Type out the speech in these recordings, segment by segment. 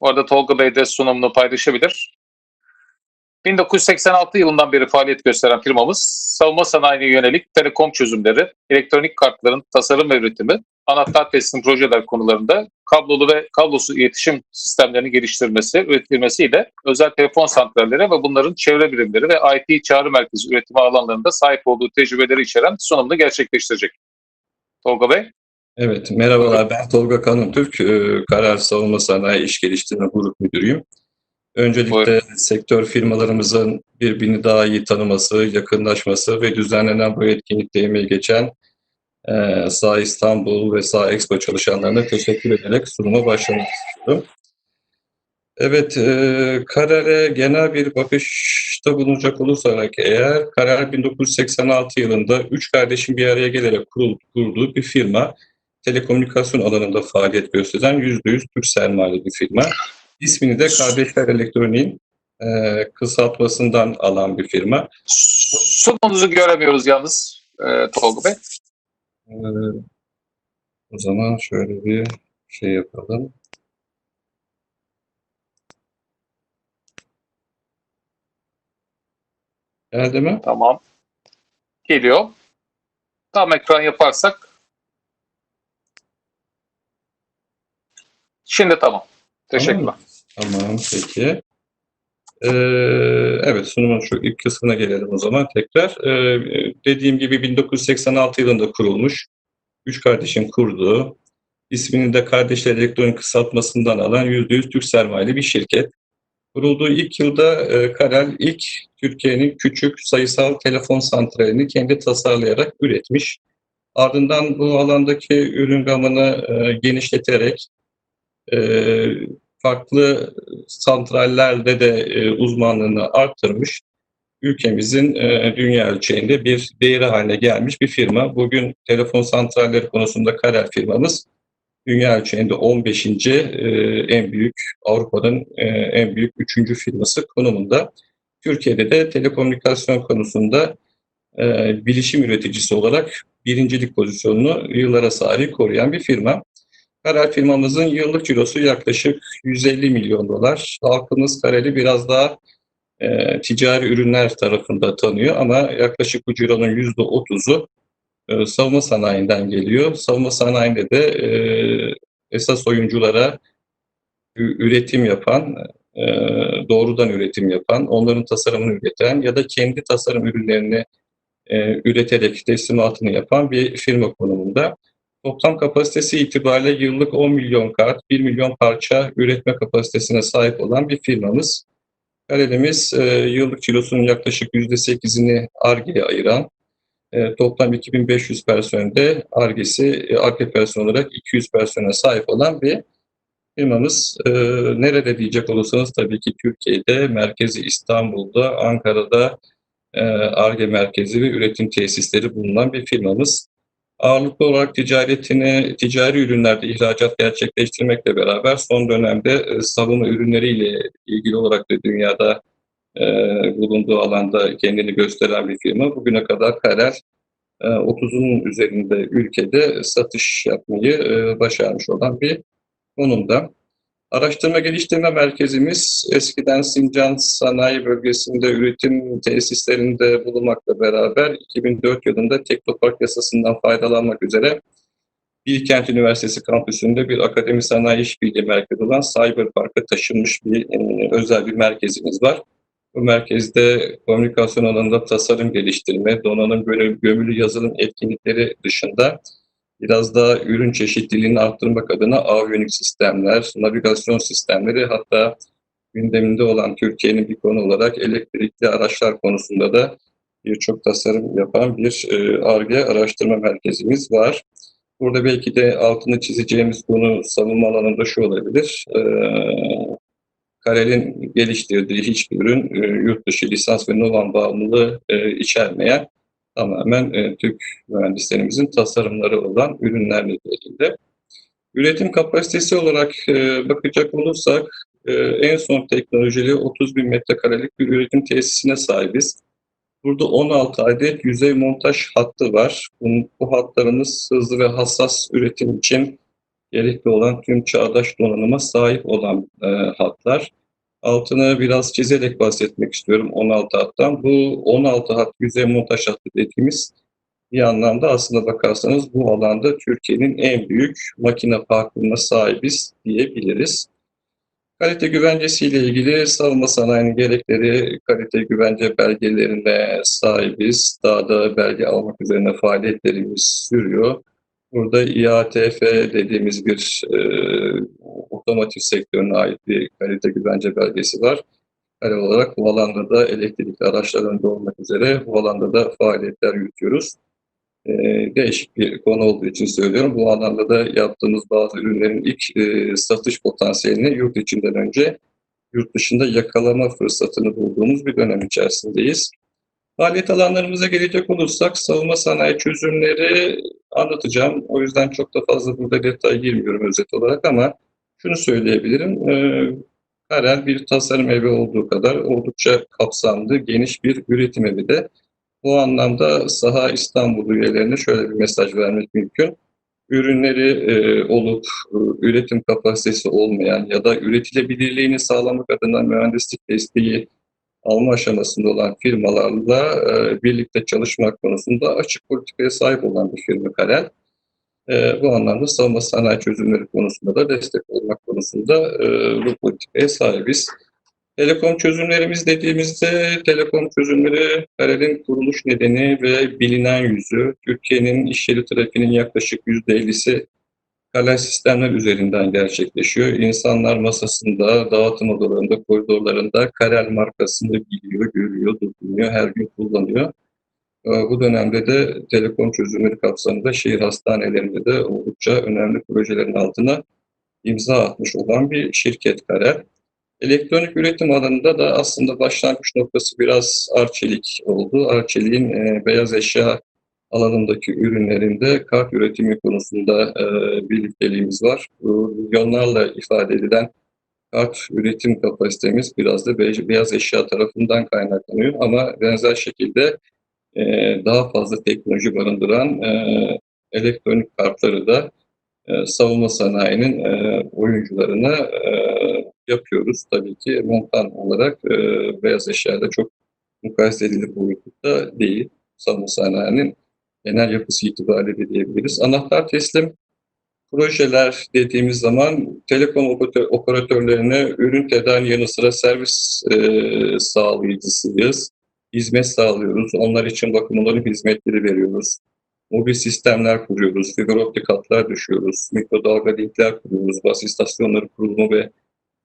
Orada Tolga Bey de sunumunu paylaşabilir. 1986 yılından beri faaliyet gösteren firmamız, savunma sanayine yönelik telekom çözümleri, elektronik kartların tasarım ve üretimi, anahtar teslim projeler konularında kablolu ve kablosuz iletişim sistemlerini geliştirmesi, üretilmesiyle özel telefon santralleri ve bunların çevre birimleri ve IT çağrı merkezi üretimi alanlarında sahip olduğu tecrübeleri içeren sunumunu gerçekleştirecek. Tolga Bey. Evet, merhabalar. Ben Tolga Kanıntürk, e, Karar Savunma Sanayi İş Geliştirme Grup Müdürüyüm. Öncelikle Buyurun. sektör firmalarımızın birbirini daha iyi tanıması, yakınlaşması ve düzenlenen bu etkinlikte emeği geçen e, Sağ İstanbul ve Sağ Expo çalışanlarına teşekkür ederek sunuma başlamak istiyorum. Evet, e, Karar'a genel bir bakışta bulunacak olursak eğer, Karar 1986 yılında üç kardeşin bir araya gelerek kurul- kurduğu bir firma telekomünikasyon alanında faaliyet gösteren %100 Türk sermayeli bir firma. İsmini de Kardeşler Elektronik'in e, kısaltmasından alan bir firma. Sunumunuzu göremiyoruz yalnız e, Tolga Bey. E, o zaman şöyle bir şey yapalım. Geldi mi? Tamam. Geliyor. Tam ekran yaparsak. Şimdi tamam. Teşekkürler. Tamam, peki. Ee, evet, sunumun şu ilk kısmına gelelim o zaman tekrar. Ee, dediğim gibi 1986 yılında kurulmuş. Üç kardeşin kurduğu, ismini de Kardeşler Elektronik kısaltmasından alan %100 Türk sermayeli bir şirket. Kurulduğu ilk yılda e, Karel ilk Türkiye'nin küçük sayısal telefon santralini kendi tasarlayarak üretmiş. Ardından bu alandaki ürün gamını e, genişleterek e, farklı santrallerde de e, uzmanlığını arttırmış. Ülkemizin e, dünya ölçeğinde bir değeri haline gelmiş bir firma. Bugün telefon santralleri konusunda Karel firmamız dünya ölçeğinde 15. e, en büyük Avrupa'nın e, en büyük 3. firması konumunda. Türkiye'de de telekomünikasyon konusunda e, bilişim üreticisi olarak birincilik pozisyonunu yıllara sahip koruyan bir firma. Karel firmamızın yıllık cirosu yaklaşık 150 milyon dolar. Halkımız Karel'i biraz daha e, ticari ürünler tarafında tanıyor ama yaklaşık bu cironun %30'u e, savunma sanayinden geliyor. Savunma sanayinde de e, esas oyunculara üretim yapan, e, doğrudan üretim yapan, onların tasarımını üreten ya da kendi tasarım ürünlerini e, üreterek teslimatını yapan bir firma konumunda. Toplam kapasitesi itibariyle yıllık 10 milyon kart, 1 milyon parça üretme kapasitesine sahip olan bir firmamız. Karelimiz e, yıllık cirosunun yaklaşık %8'ini ARGE'ye ayıran, e, toplam 2500 personelde ARGE'si, e, ARGE personel olarak 200 personele sahip olan bir firmamız. E, nerede diyecek olursanız tabii ki Türkiye'de, merkezi İstanbul'da, Ankara'da e, ARGE merkezi ve üretim tesisleri bulunan bir firmamız. Ağırlıklı olarak ticaretini, ticari ürünlerde ihracat gerçekleştirmekle beraber son dönemde e, savunma ürünleriyle ilgili olarak da dünyada e, bulunduğu alanda kendini gösteren bir firma. Bugüne kadar Karel e, 30'un üzerinde ülkede satış yapmayı e, başarmış olan bir konumda. Araştırma geliştirme merkezimiz eskiden Sincan Sanayi Bölgesi'nde üretim tesislerinde bulunmakla beraber 2004 yılında Teknopark yasasından faydalanmak üzere Bilkent Üniversitesi kampüsünde bir akademi sanayi işbirliği merkezi olan Cyberpark'a taşınmış bir e, özel bir merkezimiz var. Bu merkezde komünikasyon alanında tasarım geliştirme, donanım gömülü, gömülü yazılım etkinlikleri dışında biraz daha ürün çeşitliliğini arttırmak adına aviyonik sistemler, navigasyon sistemleri hatta gündeminde olan Türkiye'nin bir konu olarak elektrikli araçlar konusunda da birçok tasarım yapan bir ARGE araştırma merkezimiz var. Burada belki de altını çizeceğimiz konu savunma alanında şu olabilir. E, Karel'in geliştirdiği hiçbir ürün e, yurt dışı lisans ve novan bağımlılığı e, içermeyen tamamen e, Türk mühendislerimizin tasarımları olan ürünler niteliğinde. Üretim kapasitesi olarak e, bakacak olursak e, en son teknolojili 30 bin metrekarelik bir üretim tesisine sahibiz. Burada 16 adet yüzey montaj hattı var. Bu, bu hatlarımız hızlı ve hassas üretim için gerekli olan tüm çağdaş donanıma sahip olan e, hatlar. Altını biraz çizerek bahsetmek istiyorum 16 hattan. Bu 16 hat yüzey montaj hattı dediğimiz bir anlamda aslında bakarsanız bu alanda Türkiye'nin en büyük makine parkına sahibiz diyebiliriz. Kalite güvencesiyle ilgili savunma sanayinin gerekleri kalite güvence belgelerine sahibiz. Daha da belge almak üzerine faaliyetlerimiz sürüyor. Burada IATF dediğimiz bir e, otomotiv sektörüne ait bir kalite güvence belgesi var. Kare olarak bu alanda da elektrikli araçlar önde olmak üzere bu alanda da faaliyetler yürütüyoruz. E, değişik bir konu olduğu için söylüyorum. Bu alanda da yaptığımız bazı ürünlerin ilk e, satış potansiyelini yurt içinden önce yurt dışında yakalama fırsatını bulduğumuz bir dönem içerisindeyiz. Faaliyet alanlarımıza gelecek olursak savunma sanayi çözümleri anlatacağım. O yüzden çok da fazla burada detay girmiyorum özet olarak ama şunu söyleyebilirim. Ee, Karel bir tasarım evi olduğu kadar oldukça kapsamlı, geniş bir üretim evi de. Bu anlamda Saha İstanbul üyelerine şöyle bir mesaj vermek mümkün. Ürünleri e, olup e, üretim kapasitesi olmayan ya da üretilebilirliğini sağlamak adına mühendislik desteği alma aşamasında olan firmalarla e, birlikte çalışmak konusunda açık politikaya sahip olan bir firma Karel. E, bu anlamda savunma sanayi çözümleri konusunda da destek olmak konusunda e, bu politikaya sahibiz. Telekom çözümlerimiz dediğimizde telekom çözümleri Karel'in kuruluş nedeni ve bilinen yüzü. Türkiye'nin iş yeri trafiğinin yaklaşık %50'si Karel sistemler üzerinden gerçekleşiyor. İnsanlar masasında, dağıtım odalarında, koridorlarında Karel markasını biliyor, görüyor, dokunuyor, her gün kullanıyor. Ee, Bu dönemde de telekom çözümleri kapsamında şehir hastanelerinde de oldukça önemli projelerin altına imza atmış olan bir şirket Karel. Elektronik üretim alanında da aslında başlangıç noktası biraz Arçelik oldu. Arçelik'in e, beyaz eşya alanındaki ürünlerinde kart üretimi konusunda e, birlikteliğimiz var. Milyonlarla ifade edilen kart üretim kapasitemiz biraz da be- beyaz eşya tarafından kaynaklanıyor ama benzer şekilde e, daha fazla teknoloji barındıran e, elektronik kartları da e, savunma sanayinin e, oyuncularına e, yapıyoruz. Tabii ki montan olarak e, beyaz eşyada çok mukayese edilir boyutta değil. Savunma sanayinin genel yapısı itibariyle diyebiliriz. Anahtar teslim projeler dediğimiz zaman telekom operatör- operatörlerine ürün tedariği yanı sıra servis e, sağlayıcısıyız. Hizmet sağlıyoruz. Onlar için bakım onların hizmetleri veriyoruz. Mobil sistemler kuruyoruz. Fiber optik hatlar düşüyoruz. Mikrodalga linkler kuruyoruz. Bas istasyonları kurulumu ve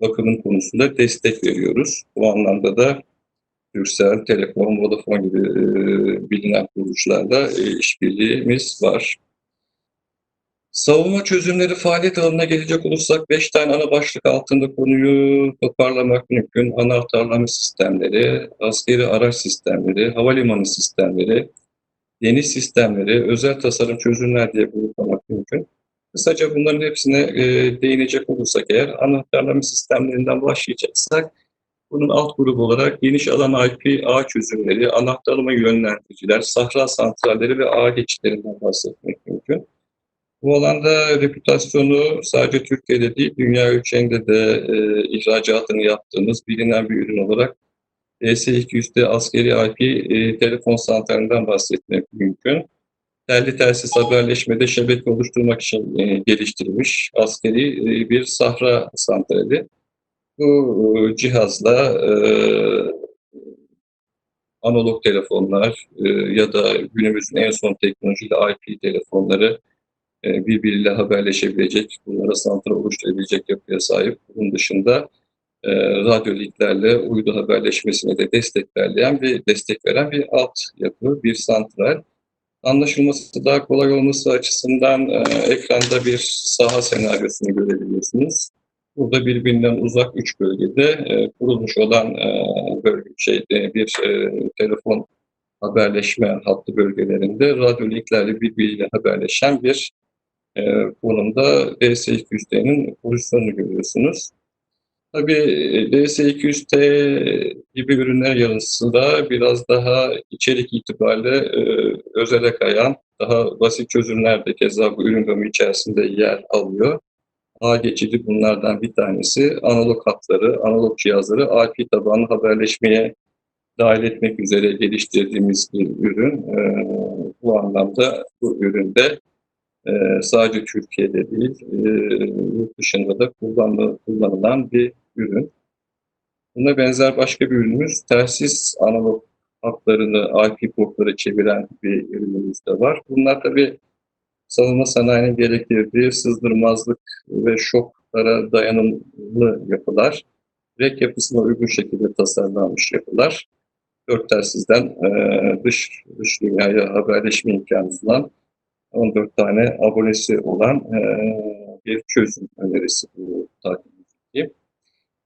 bakımın konusunda destek veriyoruz. Bu anlamda da Turkcell, Telekom, Vodafone gibi e, bilinen kuruluşlarla e, işbirliğimiz var. Savunma çözümleri faaliyet alanına gelecek olursak 5 tane ana başlık altında konuyu toparlamak mümkün. Anahtarlama sistemleri, askeri araç sistemleri, havalimanı sistemleri, deniz sistemleri, özel tasarım çözümler diye gruplamak mümkün. Kısaca bunların hepsine e, değinecek olursak eğer anahtarlama sistemlerinden başlayacaksak bunun alt grubu olarak geniş alan IP ağ çözümleri, anahtarlama yönlendiriciler, sahra santralleri ve ağ geçitlerinden bahsetmek mümkün. Bu alanda reputasyonu sadece Türkiye'de değil, dünya ölçeğinde de e, ihracatını yaptığımız bilinen bir ürün olarak DS200'de askeri IP e, telefon santralinden bahsetmek mümkün. Telli telsiz haberleşmede şebeke oluşturmak için e, geliştirilmiş askeri e, bir sahra santrali. Bu e, cihazla e, analog telefonlar e, ya da günümüzün en son teknolojiyle IP telefonları e, birbiriyle haberleşebilecek, bunlara santral oluşturabilecek yapıya sahip. Bunun dışında e, radyo linklerle uydu haberleşmesine de destekleyen bir destek veren bir alt yapı, bir santral. Anlaşılması daha kolay olması açısından e, ekranda bir saha senaryosunu görebiliyorsunuz. Burada birbirinden uzak üç bölgede e, kurulmuş olan e, bölge şeyde bir e, telefon haberleşme hattı bölgelerinde radyo linklerle birbiriyle haberleşen bir e, konumda DS200T'nin pozisyonunu görüyorsunuz. Tabii e, DS200T gibi ürünler yanısında biraz daha içerik itibariyle e, özele kayan, daha basit çözümler de keza bu ürün gamı içerisinde yer alıyor. Ağ geçidi bunlardan bir tanesi. Analog hatları, analog cihazları IP tabanlı haberleşmeye dahil etmek üzere geliştirdiğimiz bir ürün. Ee, bu anlamda bu üründe e, sadece Türkiye'de değil, e, yurt dışında da kullanı- kullanılan bir ürün. Buna benzer başka bir ürünümüz telsiz analog hatlarını IP portlara çeviren bir ürünümüz de var. Bunlar tabii savunma sanayinin gerektirdiği sızdırmazlık ve şoklara dayanımlı yapılar. Rek yapısına uygun şekilde tasarlanmış yapılar. Dört telsizden e, dış, dış dünyaya haberleşme imkanı sunan 14 tane abonesi olan e, bir çözüm önerisi bu takibimizdeki.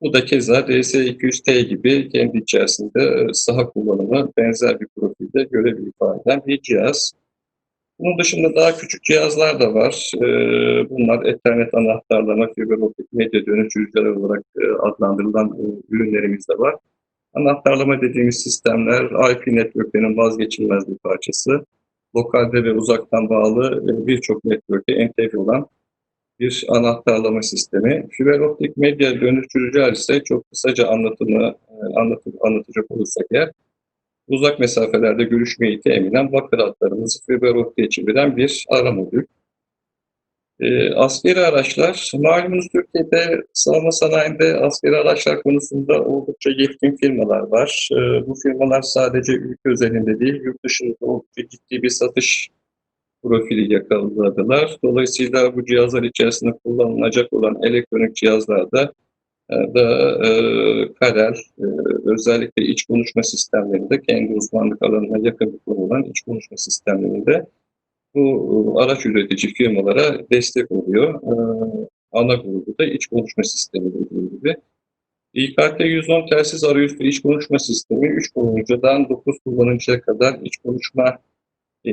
Bu da keza DS200T gibi kendi içerisinde e, saha kullanımı benzer bir profilde görev ifade eden bir cihaz. Bunun dışında daha küçük cihazlar da var. E, Bunlar Ethernet anahtarlama, fiber optik medya dönüştürücüler olarak e, adlandırılan e, ürünlerimiz de var. Anahtarlama dediğimiz sistemler IP networklerinin vazgeçilmez bir parçası. Lokalde ve uzaktan bağlı e, birçok network'e entegre olan bir anahtarlama sistemi. Fiber optik medya dönüştürücüler ise çok kısaca anlatımı anlatıp anlatacak olursak eğer uzak mesafelerde görüşmeyi teminen bakır hatlarımızı fiber optiğe çeviren bir ara modül. E, askeri araçlar, malumunuz Türkiye'de savunma sanayinde askeri araçlar konusunda oldukça yetkin firmalar var. E, bu firmalar sadece ülke özelinde değil, yurt dışında oldukça ciddi bir satış profili yakaladılar. Dolayısıyla bu cihazlar içerisinde kullanılacak olan elektronik cihazlarda da e, Karel, e, özellikle iç konuşma sistemlerinde kendi uzmanlık alanına yakın bir konu olan iç konuşma sistemlerinde bu e, araç üretici firmalara destek oluyor. E, ana grubu da iç konuşma sistemi dediğim gibi. İKT 110 telsiz arayüzlü iç konuşma sistemi 3 kullanıcıdan 9 kullanıcıya kadar iç konuşma e,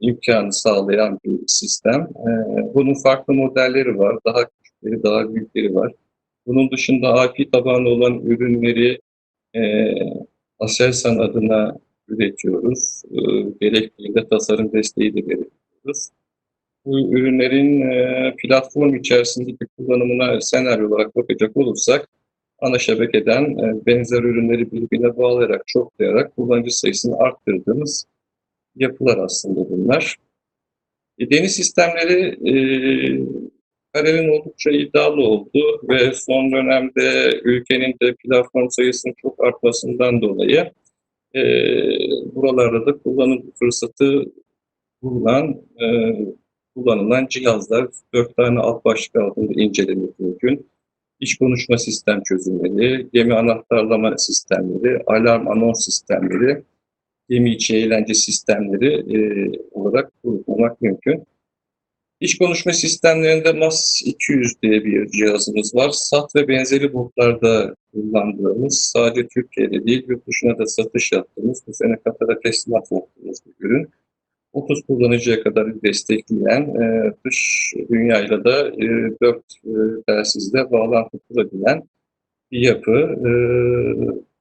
imkanı sağlayan bir sistem. E, bunun farklı modelleri var. Daha küçükleri, daha büyükleri var. Bunun dışında IP tabanlı olan ürünleri e, Aselsan adına üretiyoruz. E, gerektiğinde tasarım desteği de veriyoruz. Bu ürünlerin e, platform içerisindeki kullanımına senaryo olarak bakacak olursak ana şebekeden e, benzer ürünleri birbirine bağlayarak, çoklayarak kullanıcı sayısını arttırdığımız yapılar aslında bunlar. E, deniz sistemleri e, Karel'in oldukça iddialı oldu ve son dönemde ülkenin de platform sayısının çok artmasından dolayı e, buralarda da kullanım fırsatı bulunan e, kullanılan cihazlar dört tane alt başlık altında incelemek mümkün. İş konuşma sistem çözümleri, gemi anahtarlama sistemleri, alarm anons sistemleri, gemi içi eğlence sistemleri e, olarak kurulamak mümkün. İş konuşma sistemlerinde MAS 200 diye bir cihazımız var. SAT ve benzeri botlarda kullandığımız, sadece Türkiye'de değil, yurt dışına da satış yaptığımız, bu sene Katar'a teslimat yaptığımız bir ürün. 30 kullanıcıya kadar destekleyen, e, dış dünyayla da e, 4 e, telsizle bağlantı kurabilen bir yapı. E,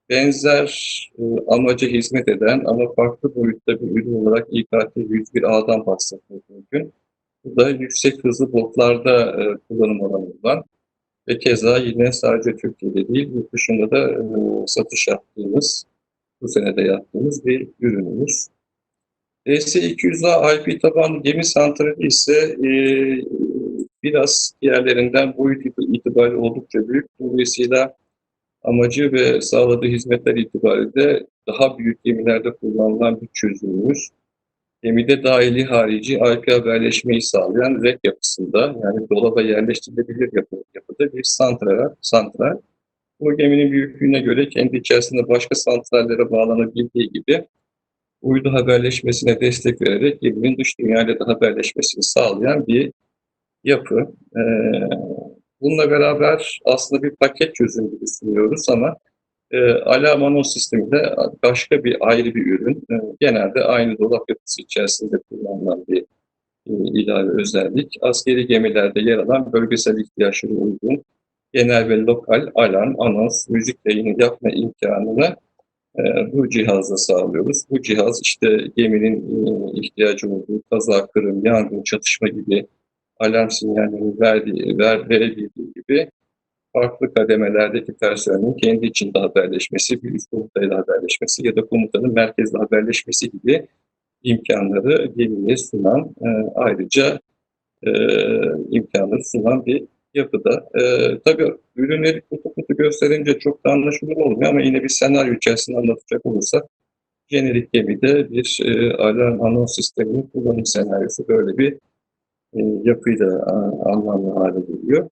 benzer e, amaca hizmet eden ama farklı boyutta bir ürün olarak İKT 101 A'dan bahsetmek mümkün. Bu da yüksek hızlı botlarda e, kullanım alanı olan ve keza yine sadece Türkiye'de değil, yurt dışında da e, satış yaptığımız, bu sene de yaptığımız bir ürünümüz. DS-200A IP tabanlı gemi santrali ise e, biraz diğerlerinden boyut itibariyle oldukça büyük. Dolayısıyla amacı ve sağladığı hizmetler itibariyle daha büyük gemilerde kullanılan bir çözümümüz. Gemide dahili harici IP haberleşmeyi sağlayan rek yapısında yani dolaba yerleştirilebilir yapı, yapıda bir santral, santral. Bu geminin büyüklüğüne göre kendi içerisinde başka santrallere bağlanabildiği gibi uydu haberleşmesine destek vererek geminin dış dünyayla da haberleşmesini sağlayan bir yapı. Ee, bununla beraber aslında bir paket çözüm gibi sunuyoruz ama e, anons sistemi de başka bir ayrı bir ürün. E, genelde aynı dolap yapısı içerisinde kullanılan bir e, ilave özellik. Askeri gemilerde yer alan bölgesel ihtiyaçlara uygun genel ve lokal alarm, anons, müzik yayını yapma imkanını e, bu cihazla sağlıyoruz. Bu cihaz işte geminin e, ihtiyacı olduğu kaza, kırım, yangın, çatışma gibi alarm sinyallerini verdiği, ver, verebildiği gibi farklı kademelerdeki personelin kendi içinde haberleşmesi, bir üst komutayla haberleşmesi ya da komutanın merkezle haberleşmesi gibi imkanları gemiye sunan e, ayrıca e, imkanları sunan bir yapıda. E, tabii ürünleri kutu kutu gösterince çok da anlaşılır olmuyor ama yine bir senaryo içerisinde anlatacak olursak jenerik gemide bir e, alarm anons sisteminin kullanım senaryosu böyle bir e, yapıyla a, anlamlı hale geliyor.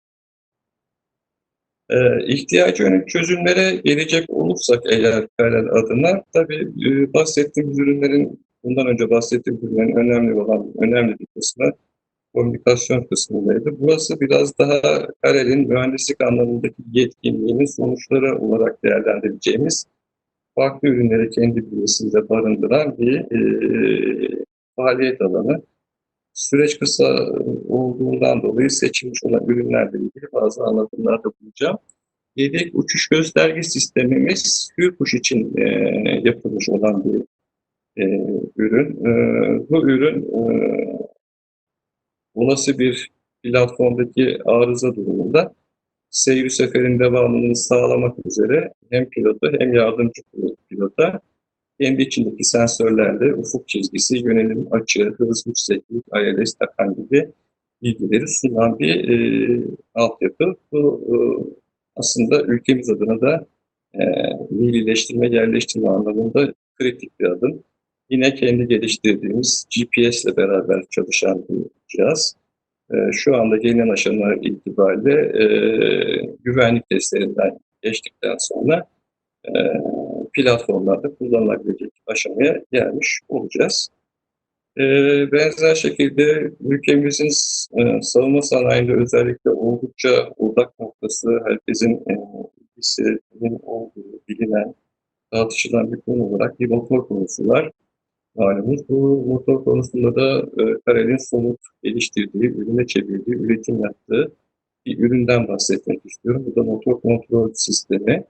E, ihtiyacı yönelik çözümlere gelecek olursak eğer Perel adına tabii e, bahsettiğimiz ürünlerin bundan önce bahsettiğim ürünlerin önemli olan önemli bir kısmı komünikasyon kısmındaydı. Burası biraz daha Karel'in mühendislik anlamındaki yetkinliğinin sonuçları olarak değerlendireceğimiz farklı ürünleri kendi bünyesinde barındıran bir e, faaliyet alanı. Süreç kısa olduğundan dolayı seçilmiş olan ürünlerle ilgili bazı anlatımlarda bulunacağım. Yedek uçuş gösterge sistemimiz Hürkuş için e, yapılmış olan bir e, ürün. E, bu ürün e, olası bir platformdaki arıza durumunda seyir seferin devamını sağlamak üzere hem pilotu hem yardımcı pilota kendi içindeki sensörlerle ufuk çizgisi, yönelim açı, hız, yükseklik, ILS, takan gibi bilgileri sunan bir e, altyapı. Bu e, aslında ülkemiz adına da e, millileştirme, yerleştirme anlamında kritik bir adım. Yine kendi geliştirdiğimiz GPS ile beraber çalışan bir cihaz. E, şu anda gelinen aşama itibariyle e, güvenlik testlerinden geçtikten sonra e, platformlarda kullanılabilecek aşamaya gelmiş olacağız. E, benzer şekilde ülkemizin e, savunma sanayinde özellikle oldukça odak noktası, herkesin e, ilgisinin olduğu bilinen, tartışılan bir konu olarak bir motor konusu var. Malumunuz bu motor konusunda da e, Karel'in somut geliştirdiği, ürüne çevirdiği, üretim yaptığı bir üründen bahsetmek istiyorum. Bu da motor kontrol sistemi.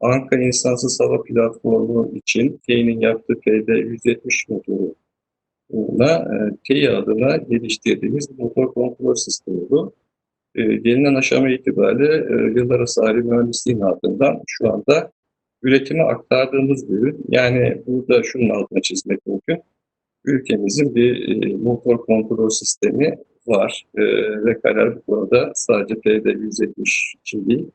Anka İnsansız Hava Platformu için TEİ'nin yaptığı PD-170 motoruna e, TEİ adına geliştirdiğimiz motor kontrol sistemi bu. E, gelinen aşama itibariyle e, yıllar arası ayrı mühendisliğin ardından şu anda üretime aktardığımız bir ürün. Yani burada şunun altına çizmek mümkün. Ülkemizin bir e, motor kontrol sistemi var e, ve karar bu konuda sadece PD-170 için değil,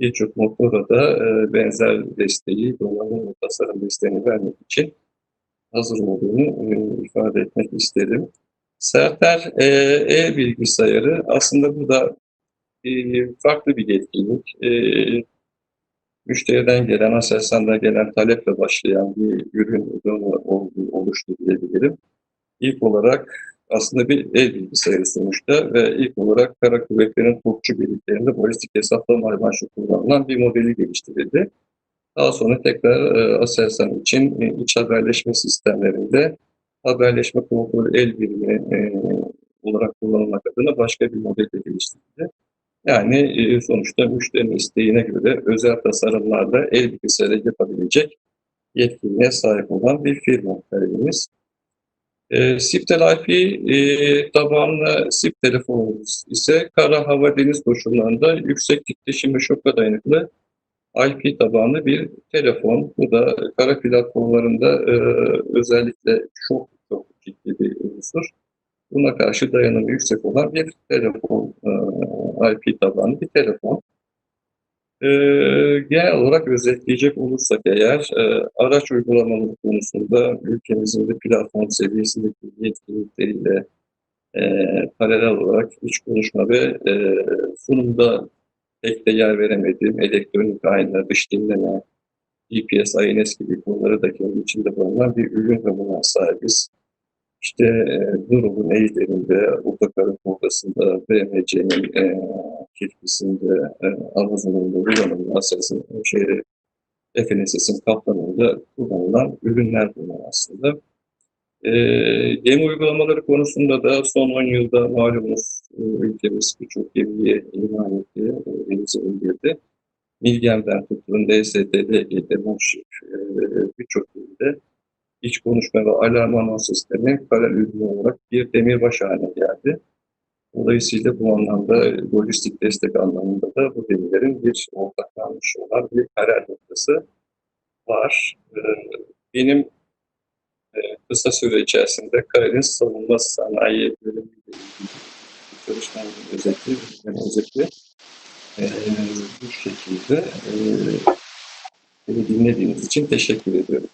birçok motora da e, benzer desteği, donanım ve tasarım desteğini vermek için hazır olduğunu e, ifade etmek isterim. Serter e, e-bilgisayarı aslında bu da e, farklı bir yetkinlik. E, müşteriden gelen, Aselsan'da gelen taleple başlayan bir ürün oluştu. İlk olarak aslında bir el bilgisayarı sonuçta ve ilk olarak kara kuvvetlerin topçu birliklerinde balistik hesaplama amaçlı kullanılan bir modeli geliştirildi. Daha sonra tekrar e, Aselsan için e, iç haberleşme sistemlerinde haberleşme kontrol el birimi e, olarak kullanılmak adına başka bir model de geliştirildi. Yani e, sonuçta müşterinin isteğine göre özel tasarımlarda el bilgisayarı yapabilecek yetkinliğe sahip olan bir firma kariyerimiz. E, Siftel IP e, tabanlı SIP telefonumuz ise kara, hava, deniz koşullarında yüksek titreşim ve şoka dayanıklı IP tabanlı bir telefon. Bu da kara platformlarında e, özellikle çok çok ciddi bir unsur. Buna karşı dayanımı yüksek olan bir telefon, e, IP tabanlı bir telefon. E, genel olarak özetleyecek olursak eğer, e, araç uygulamaları konusunda ülkemizin de platform seviyesindeki yetkinlikleriyle e, paralel olarak iç konuşma ve e, sunumda pek de yer veremediğim elektronik ayna, dış dinleme, GPS, INS gibi konuları da kendi içinde bulunan bir ürün ve buna sahibiz. İşte e, Nurul'un eğitiminde, Otokar'ın odasında, BMC'nin e, kirpisinde, e, Amazon'un da kullanılan Ases'in şey, FNSS'in kaplanında kullanılan ürünler bunlar aslında. E, gemi uygulamaları konusunda da son 10 yılda malumunuz e, ülkemiz birçok gemiye iman etti, e, denize indirdi. Milgem'den tutun, DST'de, Demonship, e, birçok üründe iç konuşma ve alarm anons sistemi paralel ürünü olarak bir demirbaş haline geldi. Dolayısıyla bu anlamda lojistik destek anlamında da bu gemilerin bir ortaklanmış olan bir karar noktası var. Ee, Benim e, kısa süre içerisinde Karadeniz Savunma Sanayi bir çalışmamın yani özeti e, bu şekilde. E, beni dinlediğiniz için teşekkür ediyorum.